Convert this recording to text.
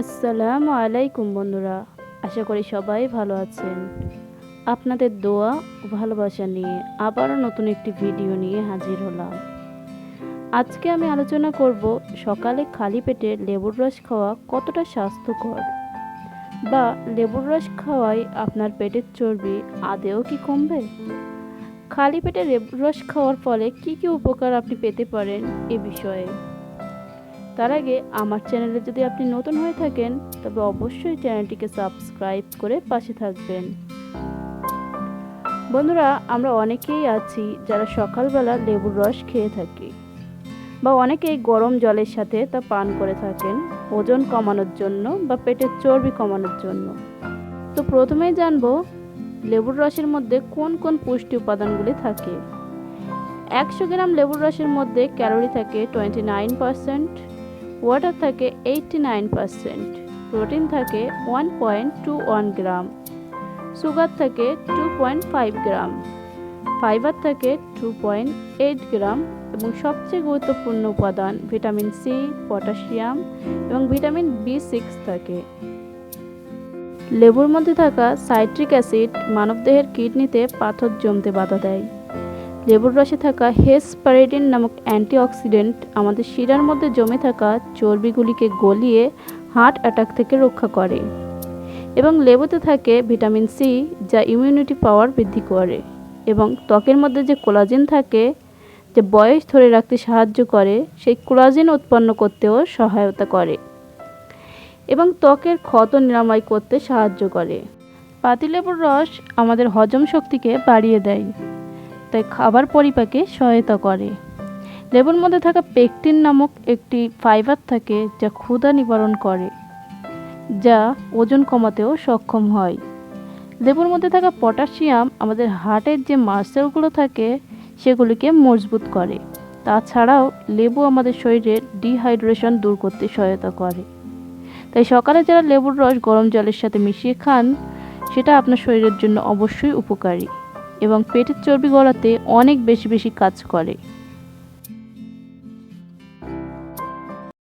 আসসালামু আলাইকুম বন্ধুরা, আশা করি সবাই ভালো আছেন। আপনাদের দোয়া ও ভালোবাসা নিয়ে আবারও নতুন একটি ভিডিও নিয়ে হাজির হলাম। আজকে আমি আলোচনা করব সকালে খালি পেটে লেবুর রস খাওয়া কতটা স্বাস্থ্যকর বা লেবুর রস খাওয়ায় আপনার পেটের চর্বি আদেও কি কমবে? খালি পেটে লেবুর রস খাওয়ার ফলে কি কি উপকার আপনি পেতে পারেন এ বিষয়ে তার আগে আমার চ্যানেলে যদি আপনি নতুন হয়ে থাকেন, তবে অবশ্যই চ্যানেলটিকে সাবস্ক্রাইব করে পাশে থাকবেন। বন্ধুরা, আমরা অনেকেই আছি যারা সকালবেলা লেবুর রস খেয়ে থাকি বা অনেকেই গরম জলের সাথে তা পান করে থাকেন ওজন কমানোর জন্য বা পেটের চর্বি কমানোর জন্য। তো প্রথমেই জানব লেবুর রসের মধ্যে কোন কোন পুষ্টি উপাদানগুলি থাকে। একশো গ্রাম লেবুর রসের মধ্যে ক্যালোরি থাকে টোয়েন্টি নাইন পার্সেন্ট ওয়াটার থাকে এইটটি নাইন পার্সেন্ট প্রোটিন থাকে one point two one gram sugar থাকে two point five gram fibre থাকে টু পয়েন্ট এইট গ্রাম এবং সবচেয়ে গুরুত্বপূর্ণ উপাদান ভিটামিন সি পটাশিয়াম এবং ভিটামিন বি সিক্স থাকে। লেবুর মধ্যে থাকা সাইট্রিক অ্যাসিড মানবদেহের কিডনিতে পাথর জমতে বাধা দেয়। লেবুর রসে থাকা হেসপারেডিন নামক অ্যান্টিঅক্সিডেন্ট আমাদের শিরার মধ্যে জমে থাকা চর্বিগুলিকে গলিয়ে হার্ট অ্যাটাক থেকে রক্ষা করে এবং লেবুতে থাকে ভিটামিন সি যা ইমিউনিটি পাওয়ার বৃদ্ধি করে এবং ত্বকের মধ্যে যে কোলাজেন থাকে যে বয়স ধরে রাখতে সাহায্য করে, সেই কোলাজেন উৎপন্ন করতেও সহায়তা করে এবং ত্বকের ক্ষত নিরাময় করতে সাহায্য করে। পাতিলেবুর রস আমাদের হজম শক্তিকে বাড়িয়ে দেয়। তাই খাবার পরিপাকে সহায়তা করে। লেবুর মধ্যে থাকা পেকটিন নামক একটি ফাইবার থাকে যা ক্ষুধা নিবারণ করে, যা ওজন কমাতেও সক্ষম হয়। লেবুর মধ্যে থাকা পটাশিয়াম আমাদের হার্টের যে মাসেলগুলো থাকে, সেগুলিকে মজবুত করে। তাছাড়াও লেবু আমাদের শরীরের ডিহাইড্রেশন দূর করতে সহায়তা করে। তাই সকালে যারা লেবুর রস গরম জলের সাথে মিশিয়ে খান, সেটা আপনার শরীরের জন্য অবশ্যই উপকারী। এবং পেটের চর্বি গলাতে অনেক বেশি বেশি কাজ করে।